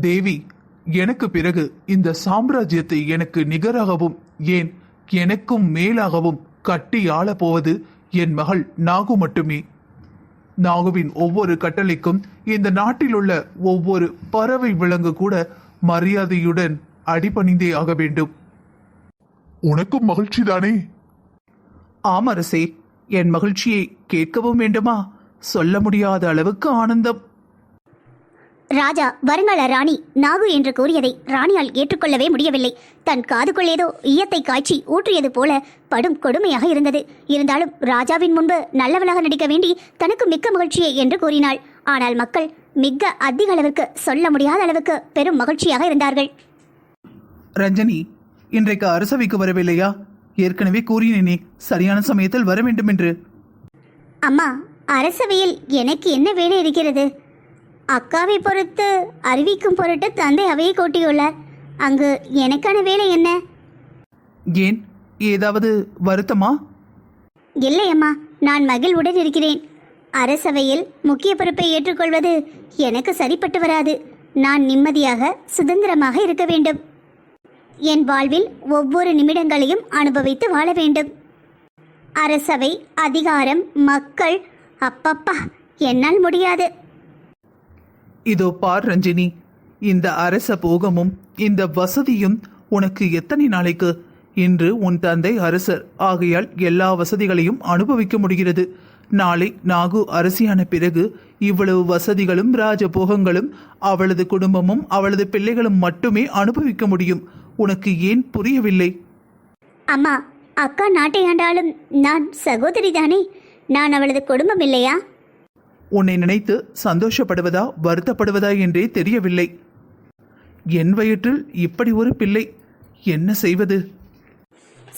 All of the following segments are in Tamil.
தேவி எனக்கு பிறகு இந்த சாம்ராஜ்யத்தை எனக்கு நிகராகவும் ஏன் எனக்கும் மேலாகவும் கட்டி ஆளப் போவது என் மகள் நாகு மட்டுமே. நாகுவின் ஒவ்வொரு கட்டளைக்கும் இந்த நாட்டில் உள்ள ஒவ்வொரு பறவை விலங்கு கூட மரியாதையுடன் அடிபணிந்தே ஆக வேண்டும். உனக்கும் மகிழ்ச்சிதானே ஆம் அரசே என் மகிழ்ச்சியை கேட்கவும் வேண்டுமா? சொல்ல முடியாத அளவுக்கு ஆனந்தம். ராஜா வருங்கால ராணி நாகு என்று கூறியதை ராணியால் ஏற்றுக்கொள்ளவே முடியவில்லை. தன் காதுக்குள் ஏதோ ஈயத்தை காய்ச்சி ஊற்றியது போல படும் கொடுமையாக இருந்தது. இருந்தாலும் ராஜாவின் முன்பு நல்லவளாக நடிக்க வேண்டி தனக்கு மிக்க மகிழ்ச்சியே என்று கூறினாள். ஆனால் மக்கள் மிக அதிக அளவுக்கு சொல்ல முடியாத அளவுக்கு பெரும் மகிழ்ச்சியாக இருந்தார்கள். ரஞ்சனி இன்றைக்கு அரசவைக்கு வரவில்லையா? ஏற்கனவே கூறினேனே சரியான சமயத்தில் வர வேண்டும் என்று அம்மா அரசவையில் எனக்கு என்ன வேலை இருக்கிறது? அக்காவை பொறுத்து அறிவிக்கும் பொருட்டு தந்தை அவையை கூட்டியுள்ளார். அங்கு எனக்கான வேலை என்ன? ஏன்? ஏதாவது வருத்தமா? இல்லை அம்மா நான் மகிழ்வுடன் இருக்கிறேன். அரசவையில் முக்கிய பொறுப்பை ஏற்றுக்கொள்வது எனக்கு சரிப்பட்டு வராது. நான் நிம்மதியாக சுதந்திரமாக இருக்க வேண்டும். என் வாழ்வில் ஒவ்வொரு நிமிடங்களையும் அனுபவித்து வாழ வேண்டும். அரசவை அதிகாரம் மக்கள் அப்பப்பா என்னால் முடியாது. இதோ பார் ரஞ்சினி. இந்த அரச போகமும் இந்த வசதியும் உனக்கு எத்தனை நாளைக்கு? இன்று உன் தந்தை அரசர். ஆகையால் எல்லா வசதிகளையும் அனுபவிக்க முடிகிறது. நாளை நாகு அரசியான பிறகு இவ்வளவு வசதிகளும் ராஜபோகங்களும் அவளது குடும்பமும் அவளது பிள்ளைகளும் மட்டுமே அனுபவிக்க முடியும். உனக்கு ஏன் புரியவில்லை? அம்மா அக்கா நாட்டை ஆண்டாலும் நான் சகோதரி தானே நான் அவளது குடும்பம் இல்லையா? உன்னை நினைத்து சந்தோஷப்படுவதா வருத்தப்படுவதா என்றே தெரியவில்லை. என் வயிற்றில் இப்படி ஒரு பிள்ளை என்ன செய்வது?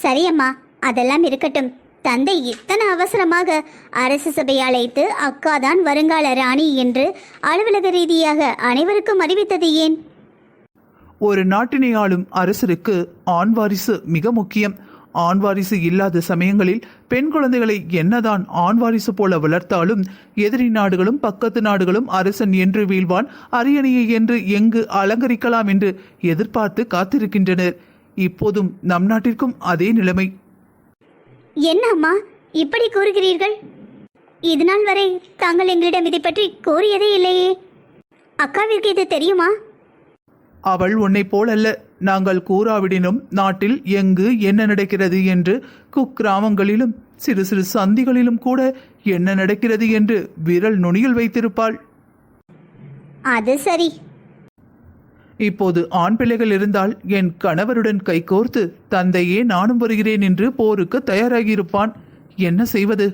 சரி அம்மா அதெல்லாம் இருக்கட்டும். தந்தை இத்தனை அவசரமாக அரசு சபை அழைத்து அக்கா தான் வருங்கால ராணி என்று அலுவலக ரீதியாக அனைவருக்கும் அறிவித்தது ஏன்? ஒரு நாட்டினை ஆளும் அரசருக்கு ஆண் வாரிசு மிக முக்கியம். ஆண் வாரிசு இல்லாத சமயங்களில் பெண் குழந்தைகளை என்னதான் ஆண் வாரிசு போல வளர்த்தாலும் எதிரி நாடுகளும் பக்கத்து நாடுகளும் அரசன் என்று வீழ்வான் அரியணையை என்று எங்கு அலங்கரிக்கலாம் என்று எதிர்பார்த்து காத்திருக்கின்றனர். இப்போதும் நம் நாட்டிற்கும் அதே நிலைமை. என்ன அம்மா இப்படி கூறுகிறீர்கள்? இது நாள் வரை தாங்கள் எங்களிடம் இதை பற்றி கூறியதே இல்லையே. அக்காவிற்கு இது தெரியுமா? அவள் உன்னைப் போலல்ல. நாங்கள் கூறாவிடினும் நாட்டில் எங்கு என்ன நடக்கிறது என்று குக்கிராமங்களிலும் சிறு சிறு சந்திகளிலும் கூட என்ன நடக்கிறது என்று விரல் நுனியில் வைத்திருப்பாள். அது சரி. இப்போது ஆண் பிள்ளைகள் இருந்தால் என் கணவருடன் கைகோர்த்து தந்தையே நானும் வருகிறேன் என்று போருக்கு தயாராகியிருப்பான். என்ன செய்வது?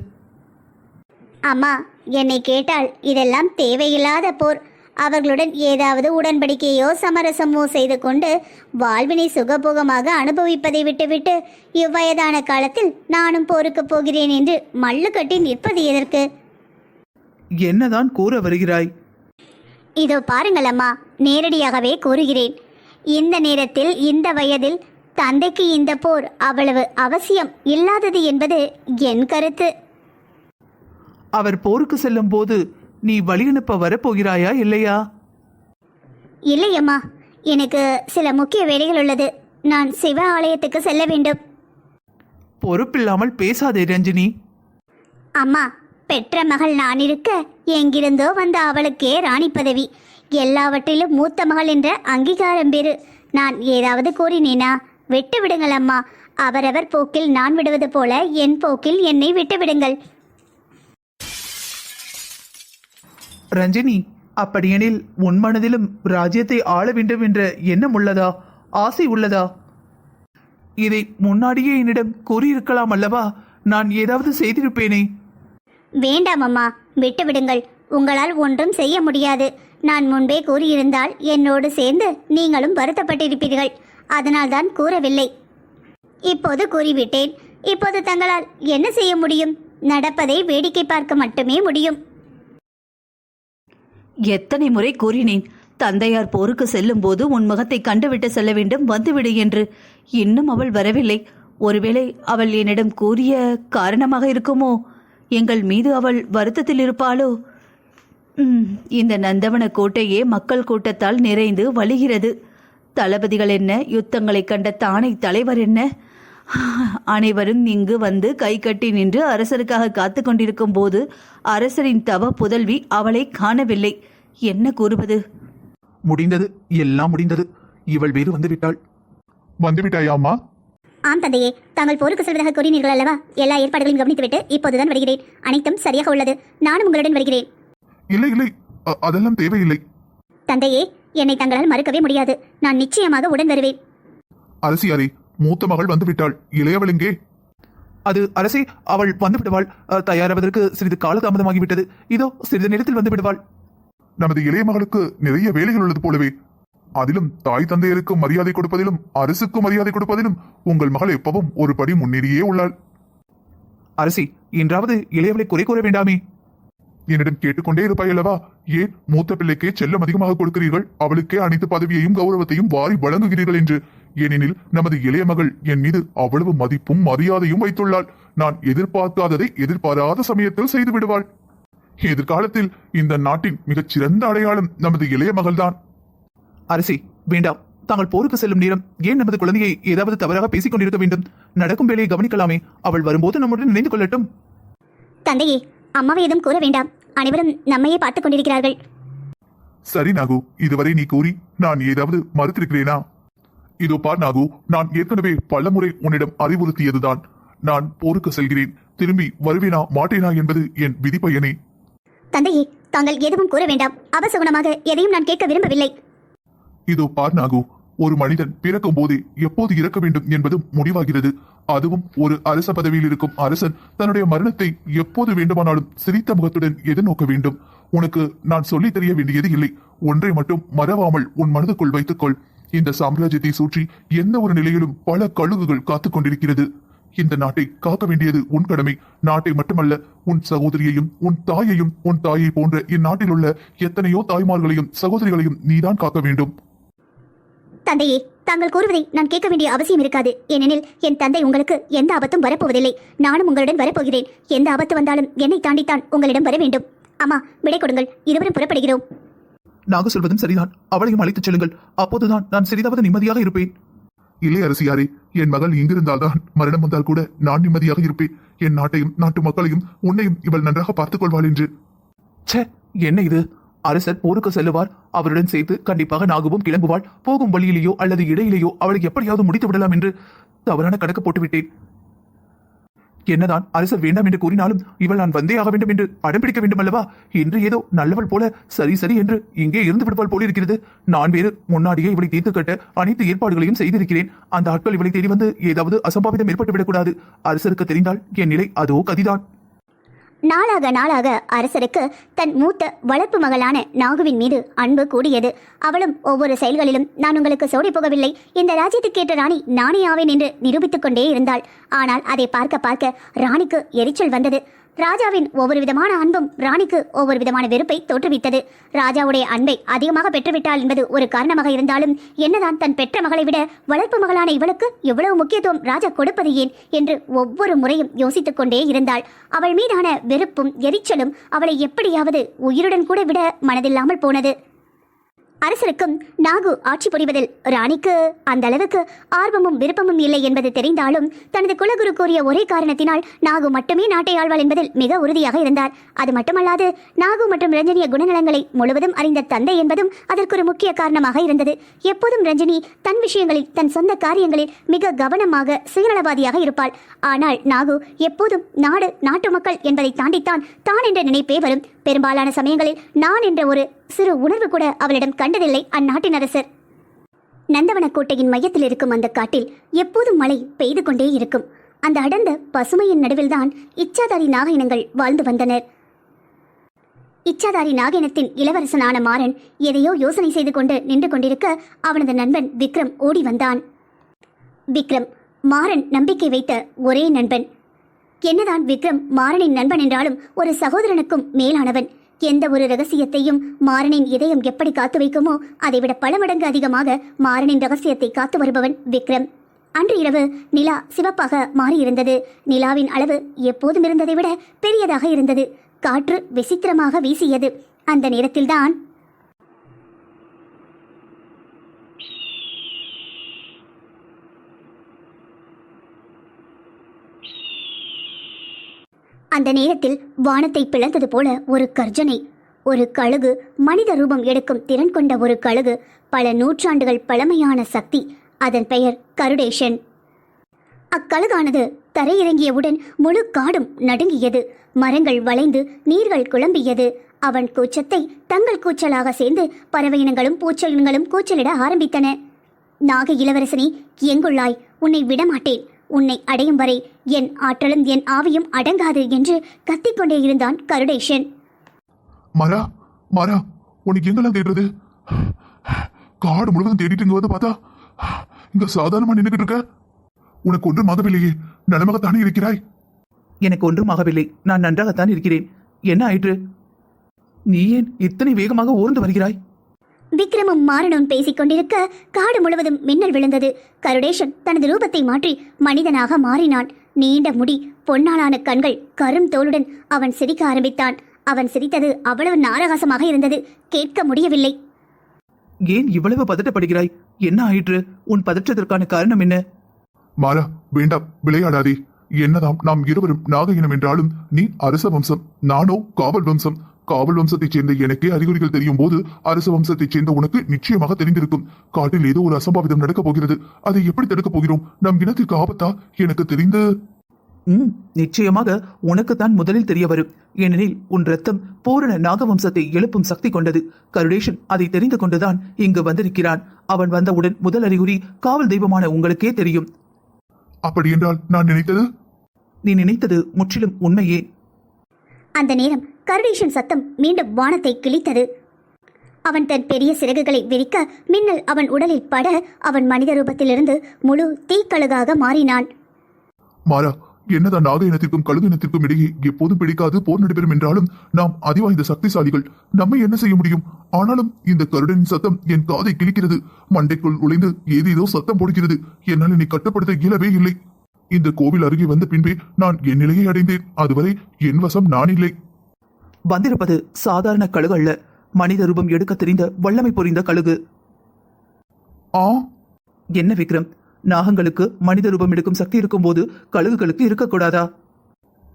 அம்மா என்னை கேட்டால் இதெல்லாம் தேவையில்லாத போர். அவர்களுடன் ஏதாவது உடன்படிக்கையோ சமரசமோ செய்து கொண்டு வாழ்வினை சுகபோகமாக அனுபவிப்பதை விட்டுவிட்டு இவ்வயதான காலத்தில் நானும் போருக்கு போகிறேன் என்று மல்லு கட்டி நிற்பது எதற்கு? என்னதான் கூற வருகிறாய்? இதோ பாருங்கள் அம்மா நேரடியாகவே கூறுகிறேன். இந்த நேரத்தில் இந்த வயதில் தந்தைக்கு இந்த போர் அவ்வளவு அவசியம் இல்லாதது என்பது என் கருத்து. அவர் போருக்கு செல்லும் போது நீ வழியனுப்ப வரப்போகிறாயா இல்லையா? இல்லை அம்மா எனக்கு சில முக்கிய வேலைகள் உள்ளது. நான் சிவ ஆலயத்துக்கு செல்ல வேண்டும். பொறுப்பில்லாமல் பேசாதே ரஞ்சினி. அம்மா பெற்ற மகள் நான் இருக்க எங்கிருந்தோ வந்த அவளுக்கே ராணி பதவி. எல்லாவற்றிலும் மூத்த மகள் என்ற அங்கீகாரம் பெறு நான் ஏதாவது கூறினேனா? விட்டு விடுங்கள் அம்மா. அவரவர் போக்கில் நான் விடுவது போல என் போக்கில் என்னை விட்டு விடுங்கள் ரஞ்சினி அப்படியெனில் உன் மனதிலும் ராஜ்யத்தை ஆள வேண்டும் என்ற எண்ணம் உள்ளதா? ஆசை உள்ளதா? இதை முன்னாடியே என்னிடம் கூறியிருக்கலாம் அல்லவா? நான் ஏதாவது செய்திருப்பேனே? வேண்டாம் அம்மா விட்டுவிடுங்கள். உங்களால் ஒன்றும் செய்ய முடியாது. நான் முன்பே கூறியிருந்தால் என்னோடு சேர்ந்து நீங்களும் வருத்தப்பட்டிருப்பீர்கள். அதனால்தான் கூறவில்லை. இப்போது கூறிவிட்டேன். இப்போது தங்களால் என்ன செய்ய முடியும்? நடப்பதை வேடிக்கை பார்க்க மட்டுமே முடியும். எத்தனை முறை கூறினேன் தந்தையார் போருக்கு செல்லும் போது உன் முகத்தை கண்டுவிட்டு செல்ல வேண்டும் வந்துவிடு என்று. இன்னும் அவள் வரவில்லை. ஒருவேளை அவள் என்னிடம் கூறிய காரணமாக இருக்குமோ? எங்கள் மீது அவள் வருத்தத்தில் இருப்பாளோ? ம், இந்த நந்தவன கோட்டையே மக்கள் கூட்டத்தால் நிறைந்து வழிகிறது. தளபதிகள் என்ன? யுத்தங்களை கண்ட தானை தலைவர் என்ன? அனைவரும் இங்கு வந்து கை கட்டி நின்று அரசருக்காக காத்து கொண்டிருக்கும் போது அரசரின் தவ புதல்வி அவளை காணவில்லை. என்ன கூறுவது? முடிந்தது. எல்லாம் முடிந்தது. இவள் வேறு வந்து விட்டாள் வந்துவிட்டாயா அம்மா? ஆம் தந்தையே. தாங்கள் போருக்கு செல்வதாக கூறினீர்கள் அல்லவா? எல்லா ஏற்பாடுகளையும் கவனித்துவிட்டு இப்போதுதான் வருகிறேன். அனைத்தும் சரியாக உள்ளது. நானும் உங்களுடன் வருகிறேன். இல்லை இல்லை. அதெல்லாம் தேவையில்லை. தந்தையே என்னை தங்களால் மறுக்கவே முடியாது. நான் நிச்சயமாக உடன் வருவேன். அரசியாரே மூத்த மகள் வந்து விட்டாள் இளையவள் எங்கே அது அரசே அவள் வந்து விடுவாள் தயாராவதற்கு சிறிது காலதாமதமாகிவிட்டது இதோ சிறிது நேரத்தில் வந்து விடுவாள் நமது இளைய மகளுக்கு நிறைய வேலைகள் உள்ளது போலவே. அதிலும் தாய் தந்தையருக்கு மரியாதை கொடுப்பதிலும் அரசுக்கு மரியாதை கொடுப்பதிலும் உங்கள் மகள் எப்பவும் ஒரு படி முன்னேறியே உள்ளாள். அரசி என்றாவது இளையவளை குறை கூற வேண்டாமே. என்னிடம் கேட்டுக்கொண்டே இருப்பாய் அல்லவா? ஏன் மூத்த பிள்ளைக்கே செல்லம் அதிகமாக கொடுக்கிறீர்கள்? அவளுக்கே அனைத்து பதவியையும் கௌரவத்தையும் வாரி வழங்குகிறீர்கள் என்று. ஏனெனில் நமது இளைய மகள் என் மீது அவ்வளவு மதிப்பும் மரியாதையும் வைத்துள்ளாள். நான் எதிர்பார்க்காததை எதிர்பாராத சமயத்தில் செய்து விடுவாள். எதிர்காலத்தில் இந்த நாட்டின் மிகச் சிறந்த அடையாளம் நமது இளைய மகள்தான். அரசி வேண்டாம். தாங்கள் போருக்கு செல்லும் நேரம் ஏன் நமது குழந்தையை ஏதாவது தவறாக பேசிக் கொண்டிருக்க வேண்டும்? நடக்கும் வேலையை கவனிக்கலாமே. அவள் வரும்போது நம்முடன் நினைந்து கொள்ளட்டும். தந்தையே அம்மாவை எதுவும் கூற வேண்டாம். அனைவரும் நம்மையே பார்த்துக் கொண்டிருக்கிறார்கள். சரி நாகு. இதுவரை நீ கூறி நான் ஏதாவது மறுத்திருக்கிறேனா? இதோ பார் நாகு நான் ஏற்கனவே பலமுறை உன்னிடம் அறிவுறுத்தியதுதான். நான் போருக்கு செல்கிறேன். திரும்பி வருவேனா மாட்டேனா என்பது என் விதிப்பயனே. தந்தையே தாங்கள் எதுவும் கூற வேண்டாம். அவசகுணமாக எதையும் நான் கேட்க விரும்பவில்லை. இதோ பார் நாகு ஒரு மனிதன் பிறக்கும் போதே எப்போது இறக்க வேண்டும் என்பதும் முடிவாகிறது. அதுவும் ஒரு அரச பதவியில் இருக்கும் அரசன் தன்னுடைய மரணத்தை எப்போது வேண்டுமானாலும் சிரித்த முகத்துடன் எதிர்நோக்க வேண்டும். உனக்கு நான் சொல்லித் தெரிய வேண்டியது இல்லை. ஒன்றை மட்டும் மறவாமல் உன் மனதுக்குள் வைத்துக்கொள். இந்த சாம்ராஜ்யத்தை சுற்றி எந்த ஒரு நிலையிலும் பல கழுகுகள் காத்துக் கொண்டிருக்கிறது. இந்த நாட்டை காக்க வேண்டியது உன் கடமை. நாட்டை மட்டுமல்ல உன் சகோதரியையும் உன் தாயையும் உன் தாயை போன்ற இந்நாட்டில் உள்ள எத்தனையோ தாய்மார்களையும் சகோதரிகளையும் நீதான் காக்க வேண்டும். தந்தையே தாங்கள் கூறுவதை நான் கேட்க வேண்டிய அவசியம் இருக்காது. ஏனெனில் என் தந்தை உங்களுக்கு எந்த ஆபத்தும் வரப்போவதில்லை. நானும் உங்களுடன் வரப்போகிறேன். எந்த ஆபத்து வந்தாலும் என்னை தாண்டித்தான் உங்களிடம் வர வேண்டும். அம்மா விடை கொடுங்கள். இருவரும் புறப்படுகிறோம். நாங்கள் சொல்வதும் சரிதான். அவளையும் அழைத்துச் செல்லுங்கள். அப்போதுதான் நான் சிறிதாவது நிம்மதியாக இருப்பேன். இல்லை அரசியாரே என் மகள் இங்கிருந்தால்தான் மரணம் வந்தால் கூட நான் நிம்மதியாக இருப்பேன். என் நாட்டையும் நாட்டு மக்களையும் உன்னையும் இவள் நன்றாக பார்த்துக் கொள்வாள் என்று. ச்சே என்ன இது? அரசர் போருக்கு செல்லுவார் அவருடன் சேர்த்து கண்டிப்பாக நாகுவும் கிளம்புவாள். போகும் வழியிலேயோ அல்லது இடையிலேயோ அவளை எப்படியாவது முடித்து விடலாம் என்று தவறான கணக்கு போட்டுவிட்டேன். என்னதான் அரசர் வேண்டாம் என்று கூறினாலும் இவள் நான் வந்தே ஆக வேண்டும் என்று அடம்பிடிக்க வேண்டும் அல்லவா இன்று ஏதோ நல்லவள் போல சரி சரி என்று இங்கே இருந்து விடுவாள் போல இருக்கிறது. நான் வேறு முன்னாடியே இவளை தீர்த்து கட்ட அனைத்து ஏற்பாடுகளையும் செய்திருக்கிறேன். அந்த ஆட்கள் இவளை தேடி வந்து ஏதாவது அசம்பாவிதம் ஏற்பட்டு விடக்கூடாது. அரசருக்கு தெரிந்தால் என் நிலை அதோ கதிதான். நாளாக நாளாக அரசருக்கு தன் மூத்த வளர்ப்பு மகளான நாகுவின் மீது அன்பு கூடியது. அவளும் ஒவ்வொரு செயல்களிலும் நான் உங்களுக்கு சோடி போகவில்லை. இந்த ராஜ்யத்துக்கேற்ற ராணி நானே ஆவேன் என்று நிரூபித்துக் கொண்டே இருந்தாள். ஆனால் அதை பார்க்க பார்க்க ராணிக்கு எரிச்சல் வந்தது. ராஜாவின் ஒவ்வொரு விதமான அன்பும் ராணிக்கு ஒவ்வொரு விதமான வெறுப்பை தோற்றுவித்தது. ராஜாவுடைய அன்பை அதிகமாக பெற்றுவிட்டாள் என்பது ஒரு காரணமாக இருந்தாலும் என்னதான் தன் பெற்ற மகளை விட வளர்ப்பு மகளான இவளுக்கு எவ்வளவு முக்கியத்துவம் ராஜா கொடுப்பது ஏன் என்று ஒவ்வொரு முறையும் யோசித்துக் கொண்டே இருந்தாள். அவள் மீதான வெறுப்பும் எரிச்சலும் அவளை எப்படியாவது உயிருடன் கூட விட மனதில்லாமல் போனது. அரசருக்கும் நாகு ஆட்சி புரிவதில் ராணிக்கு அந்த அளவுக்கு ஆர்வமும் விருப்பமும் இல்லை என்பது தெரிந்தாலும் தனது குலகுரு கூறிய ஒரே காரணத்தினால் நாகு மட்டுமே நாட்டை ஆழ்வாள் என்பதில் மிக உறுதியாக இருந்தார். அது மட்டுமல்லாது நாகு மற்றும் ரஞ்சனிய குணநலங்களை முழுவதும் அறிந்த தந்தை என்பதும் அதற்கு ஒரு முக்கிய காரணமாக இருந்தது. எப்போதும் ரஞ்சனி தன் விஷயங்களில் தன் சொந்த காரியங்களில் மிக கவனமாக சுயநலவாதியாக இருப்பாள். ஆனால் நாகு எப்போதும் நாடு நாட்டு மக்கள் என்பதை தாண்டித்தான் தான் என்ற நினைப்பே வரும். பெரும்பாலான சமயங்களில் நான் என்ற ஒரு சிறு உணர்வு கூட அவளிடம் கண்டதில்லை அந்நாட்டின் அரசர். நந்தவனக் கோட்டையின் மையத்தில் இருக்கும் அந்த காட்டில் எப்போதும் மழை பெய்து கொண்டே இருக்கும். அந்த அடர்ந்த பசுமையின் நடுவில்தான் இச்சாதாரி நாக வாழ்ந்து வந்தனர். இச்சாதாரி நாகினத்தின் இளவரசனான மாறன் எதையோ யோசனை செய்து கொண்டு நின்று கொண்டிருக்க அவனது நண்பன் விக்ரம் ஓடி வந்தான். விக்ரம் மாறன் நம்பிக்கை வைத்த ஒரே நண்பன். என்னதான் விக்ரம் மாறனின் நண்பன் என்றாலும் ஒரு சகோதரனுக்கும் மேலானவன். எந்த ஒரு ரகசியத்தையும் மாறனின் இதயம் எப்படி காத்து வைக்குமோ அதைவிட பல மடங்கு அதிகமாக மாறனின் ரகசியத்தை காத்து வருபவன் விக்ரம். அன்று இரவு நிலா சிவப்பாக மாறியிருந்தது. நிலாவின் அளவு எப்போதும் இருந்ததை விட பெரியதாக இருந்தது. காற்று விசித்திரமாக வீசியது. அந்த நேரத்தில்தான் அந்த நேரத்தில் வானத்தை பிளந்தது போல ஒரு கர்ஜனை ஒரு கழுகு மனித ரூபம் எடுக்கும் திறன் கொண்ட ஒரு கழுகு பல நூற்றாண்டுகள் பழமையான சக்தி அதன் பெயர் கருடேஷன் அக்கழுகானது தரையிறங்கியவுடன் முழு காடும் நடுங்கியது மரங்கள் வளைந்து நீர்கள் குழம்பியது. அவன் கூச்சத்தை தங்கள் கூச்சலாக சேர்ந்து பறவையினங்களும் பூச்சலினங்களும் கூச்சலிட ஆரம்பித்தன. நாக இளவரசனே எங்குள்ளாய்? உன்னை விடமாட்டேன். உன்னை அடையும் வரை என் ஆற்றலும் என் ஆவியும் அடங்காது என்று கத்திக்கொண்டே இருந்தான் கருடேஷன் மாறா மாறா உனக்கு எங்கெல்லாம் தேடுறது? காடு முழுவதும் தேடிட்டு இங்க வந்து பார்த்தா இங்க சாதாரணமா நின்னுகிட்டு இருக்க. உனக்கு ஒன்றும் ஆகவில்லையே நலமாகத்தானே இருக்கிறாய்? எனக்கு ஒன்றும் ஆகவில்லை நான் நன்றாகத்தான் இருக்கிறேன். என்ன ஆயிற்று? நீ ஏன் இத்தனை வேகமாக ஊர்ந்து வருகிறாய்? விக்ரமும் மாறனும் பேசிக் கொண்டிருக்க காடு முழுவதும் மின்னல் விழுந்தது. கருடேஷன் தனது ரூபத்தை மாற்றி மனிதனாக மாறினான். நீண்ட முடி பொன்னாலான கண்கள் கரும் தோலுடன் அவன் சிரிக்க ஆரம்பித்தான். அவன் சிரித்தது அவ்வளவு நாரகாசமாக இருந்தது. கேட்க முடியவில்லை. ஏன் இவ்வளவு பதட்டப்படுகிறாய்? என்ன ஆயிற்று? உன் பதற்றத்திற்கான காரணம் என்ன? மாறா வேண்டாம். விளையாடாதே. என்னதாம் நாம் இருவரும் நாக இனம் என்றாலும் நீ அரச வம்சம் நானோ காவல் வம்சம். காவல் வம்சத்தைச் சேர்ந்த எனக்கே அறிகுறிகள் தெரியும் போது அரச வம்சத்தைச் சேர்ந்த உனக்கு நிச்சயமாக தெரிந்திருக்கும். காட்டில் ஏதோ ஒரு அசம்பாவிதம் நடக்கப் போகிறது. அதை எப்படி தடுக்கப் போகிறோம்? நம் இனத்திற்கு ஆபத்தா? எனக்கு தெரிந்து ம் நிச்சயமாக உனக்குத்தான் முதலில் தெரிய வரும் ஏனெனில் உன் ரத்தம் பூரண நாகவம்சத்தை எழுப்பும் சக்தி கொண்டது. கருடேஷன் அதை தெரிந்து கொண்டுதான் இங்கு வந்திருக்கிறான். அவன் வந்தவுடன் முதல் அறிகுறி காவல் தெய்வமான உங்களுக்கே தெரியும். அப்படி என்றால் நான் நினைத்தது? நீ நினைத்தது முற்றிலும் உண்மையே. அந்த நேரம் கருடேஷன் சத்தம் மீண்டும் வானத்தை கிழித்தது. அவன் தன் பெரிய சிறகுகளை விரிக்க மின்னல் அவன் உடலில் பட அவன் மனித ரூபத்திலிருந்து முழு தீக்கழுகாக மாறினான். மாறா என்னதான் நாக இனத்திற்கும் கழுகு இனத்திற்கும் இடையே எப்போதும் பிடிக்காது போர் நடைபெறும் என்றாலும் நாம் அதிவாய்ந்த சக்திசாலிகள். நம்மை என்ன செய்ய முடியும்? ஆனாலும் இந்த கருடனின் சத்தம் என் காதை கிழிக்கிறது. மண்டைக்குள் உழைந்து ஏதேதோ சத்தம் போடுகிறது. என்னால் என்னை கட்டுப்படுத்த இயலவே இல்லை. இந்த கோவில் அருகே வந்த பின்பே நான் என் நிலையை அடைந்தேன். அதுவரை என் வசம் நான் இல்லை. வந்திருப்பது சாதாரண கழுகு அல்ல. மனித ரூபம் எடுக்க தெரிந்த வல்லமை புரிந்த கழுகு. ஆ? என்ன விக்ரம்? நாகங்களுக்கு மனித ரூபம் எடுக்கும் சக்தி இருக்கும்போது கழுகுகளுக்கு இருக்கக்கூடாதா?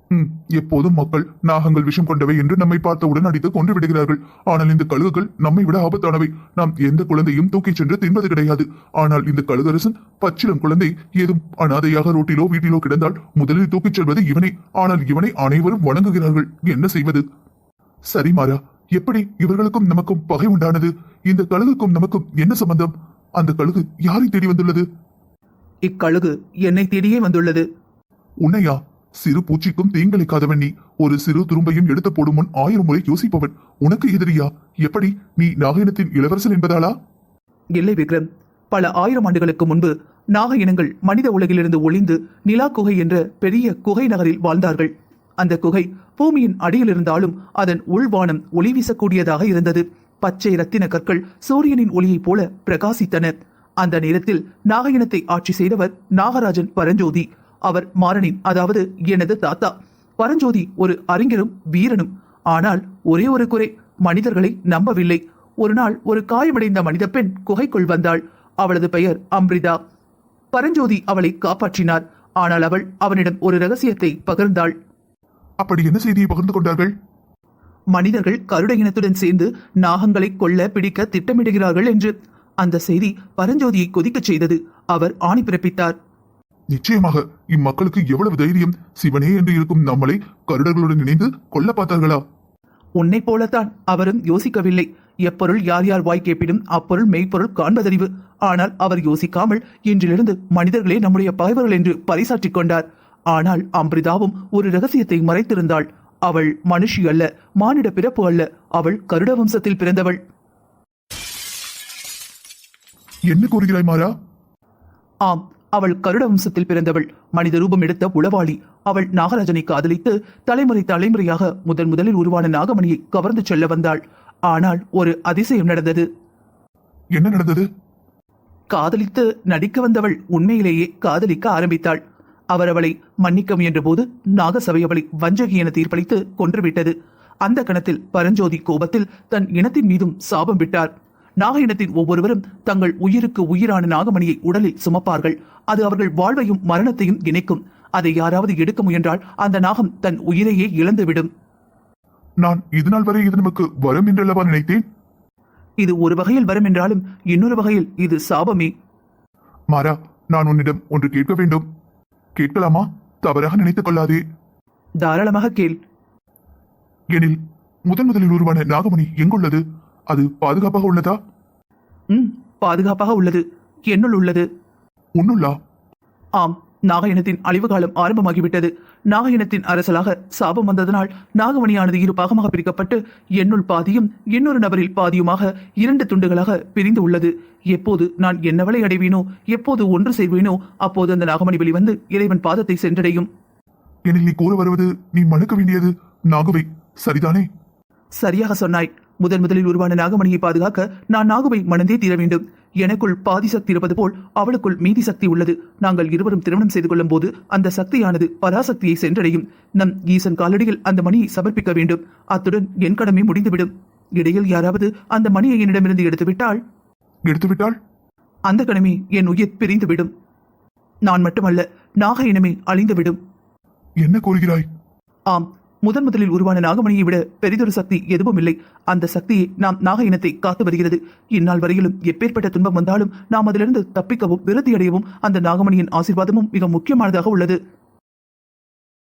ம், எப்போதும் மக்கள் நாகங்கள் விஷம் கொண்டவை என்று நம்மை பார்த்தவுடன் அடித்து கொண்டு விடுகிறார்கள். ஆனால் இந்த கழுகுகள் நம்மை விட ஆபத்தானவை. நாம் எந்த குழந்தையும் தூக்கிச் சென்று தின்பது கிடையாது. ஆனால் இந்த கழுகரசன் பச்சிலம் குழந்தை ஏதும் அனாதையாக ரோட்டிலோ வீட்டிலோ கிடந்தால் முதலில் தூக்கிச் செல்வது இவனை. ஆனால் இவனை அனைவரும் வணங்குகிறார்கள். என்ன செய்வது? சரி மாறா. எப்படி இவர்களுக்கும் நமக்கும் பகை உண்டானது? இந்த கழுகுக்கும் நமக்கும் என்ன சம்பந்தம்? அந்த கழுகு யாரை தேடி வந்துள்ளது? இக்கழுகு என்னை தேடியே வந்துள்ளது. உன்னையா? சிறு பூச்சிக்கும் தீங்களிக்காதவன் நீ. ஒரு சிறு துரும்பையும் எடுத்து போடும் முன் ஆயிரம் முறை யோசிப்பவன். உனக்கு எதிரியா? எப்படி நீ நாகயினத்தின் இளவரசன் என்பதாலா இல்லை விக்ரம். பல ஆயிரம் ஆண்டுகளுக்கு முன்பு நாக இனங்கள் மனித உலகிலிருந்து ஒளிந்து நிலா குகை என்ற பெரிய குகை நகரில் வாழ்ந்தார்கள். அந்த குகை பூமியின் அடியில் இருந்தாலும் அதன் உள்வானம் ஒளி வீசக்கூடியதாக இருந்தது. பச்சை ரத்தின கற்கள் சூரியனின் ஒளியைப் போல பிரகாசித்தன. அந்த நேரத்தில் நாகயனத்தை ஆட்சி செய்தவர் நாகராஜன் பரஞ்சோதி. அவர் மாறனின் அதாவது எனது தாத்தா. பரஞ்சோதி ஒரு அறிஞரும் வீரனும். ஆனால் ஒரே ஒரு குறை மனிதர்களை நம்பவில்லை. ஒரு நாள் ஒரு காயமடைந்த மனித பெண் குகைக்குள் வந்தாள். அவளது பெயர் அம்ரிதா. பரஞ்சோதி அவளை காப்பாற்றினார். ஆனால் அவள் அவனிடம் ஒரு ரகசியத்தை பகிர்ந்தாள். அப்படி என்ன செய்தியை பகிர்ந்து கொண்டார்கள்? மனிதர்கள் கருட இனத்துடன் சேர்ந்து நாகங்களை கொல்ல பிடிக்க திட்டமிடுகிறார்கள் என்று அந்த செய்தி பரஞ்சோதியை கொதிக்கச் செய்தது. அவர் ஆணை பிறப்பித்தார். நிச்சயமாக இம்மக்களுக்கு எவ்வளவு தைரியம்? சிவனே என்று இருக்கும் நம்மளை கருடர்களுடன் இணைந்து கொல்ல பார்த்தார்களா? உன்னைப் போலத்தான் அவரும் யோசிக்கவில்லை. எப்பொருள் யார் யார் வாய் கேட்பினும் அப்பொருள் மெய்ப்பொருள் காண்பதறிவு. ஆனால் அவர் யோசிக்காமல் இன்றிலிருந்து மனிதர்களே நம்முடைய பகைவர்கள் என்று பறைசாற்றிக் கொண்டார். ஆனால் அம்ரிதாவும் ஒரு ரகசியத்தை மறைத்திருந்தாள். அவள் மனுஷி அல்ல மானிட பிறப்பு அல்ல அவள் கருட வம்சத்தில் பிறந்தவள். என்ன கூறுகிறாய் மாறா? ஆம் அவள் கருட வம்சத்தில் பிறந்தவள் மனித ரூபம் எடுத்த உளவாளி. அவள் நாகராஜனை காதலித்து தலைமுறை தலைமுறையாக முதன் முதலில் உருவான நாகமணியை கவர்ந்து செல்ல வந்தாள். ஆனால் ஒரு அதிசயம் நடந்தது. என்ன நடந்தது? காதலித்து நடிக்க வந்தவள் உண்மையிலேயே காதலிக்க ஆரம்பித்தாள். அவர் அவளை மன்னிக்க முயன்றபோது நாகசபை அவளை வஞ்சகி என தீர்ப்பளித்து கொன்றுவிட்டது. அந்த கணத்தில் பரஞ்சோதி கோபத்தில் தன் இனத்தின் மீதும் சாபம் விட்டார். நாக இனத்தின் ஒவ்வொருவரும் தங்கள் உயிருக்கு உயிரான நாகமணியை உடலில் சுமப்பார்கள். அது அவர்கள் வாழ்வையும் மரணத்தையும் இணைக்கும். அதை யாராவது எடுக்க முயன்றால் அந்த நாகம் தன் உயிரையே இழந்துவிடும். நான் இது நாள் வரை இது நமக்கு வரும் என்றல்லவா நினைத்தேன்? இது ஒரு வகையில் வரும் என்றாலும் இன்னொரு வகையில் இது சாபமே. மாறா நான் உன்னிடம் ஒன்று கேட்க வேண்டும். கேட்கலாமா? தவறாக நினைத்துக் கொள்ளாதே. தாராளமாக கேள். எனில் முதன் முதலில் உருவான நாகமணி எங்குள்ளது? அது பாதுகாப்பாக உள்ளதா? ம் பாதுகாப்பாக உள்ளது. என்னுள் உள்ளது. உன்னுள்ளா? ஆம். நாக இனத்தின் அழிவு காலம் ஆரம்பமாகிவிட்டது. நாக இனத்தின் அரசலாக சாபம் வந்ததனால் நாகமணியானது இரு பாகமாக பிரிக்கப்பட்டு என்னுள் பாதியும் இன்னொரு நபரில் பாதியுமாக இரண்டு துண்டுகளாக பிரிந்து உள்ளது. எப்போது நான் என்னவளை அடைவேனோ எப்போது ஒன்று செய்வேனோ அப்போது அந்த நாகமணி வெளிவந்து இறைவன் பாதத்தை சென்றடையும். எனில் நீ கூற வருவது நீ மணக்க வேண்டியது. நாகுவை சரிதானே? சரியாக சொன்னாய். முதன் முதலில் உருவான நாகமணியை பாதுகாக்க நான் நாகுவை மணந்தே தீர வேண்டும். எனக்குள் பாதி சக்தி இருப்பது போல் அவளுக்குள் மீதி சக்தி உள்ளது. நாங்கள் இருவரும் திருமணம் செய்து கொள்ளும் போது அந்த சக்தியானது பராசக்தியை சென்றடையும். நம் ஈசன் காலடியில் அந்த மணியை சமர்ப்பிக்க வேண்டும். அத்துடன் என் கடமை முடிந்துவிடும். இடையில் யாராவது அந்த மணியை என்னிடமிருந்து எடுத்துவிட்டால்? எடுத்துவிட்டால்? அந்த கடமை என் உயிர் பிரிந்துவிடும். நான் மட்டுமல்ல நாக இனமே அழிந்துவிடும். என்ன கூறுகிறாய்? ஆம் முதன் முதலில் உருவான நாகமணியை விட பெரிதொரு சக்தி எதுவும் இல்லை. அந்த சக்தியை நாம் நாக இனத்தை காத்து வருகிறது. இந்நாள் வரையிலும் எப்பேற்பட்ட துன்பம் வந்தாலும் நாம் அதிலிருந்து தப்பிக்கவும் விருத்தி அடையவும் அந்த நாகமணியின் ஆசீர்வாதமும் மிக முக்கியமானதாக உள்ளது.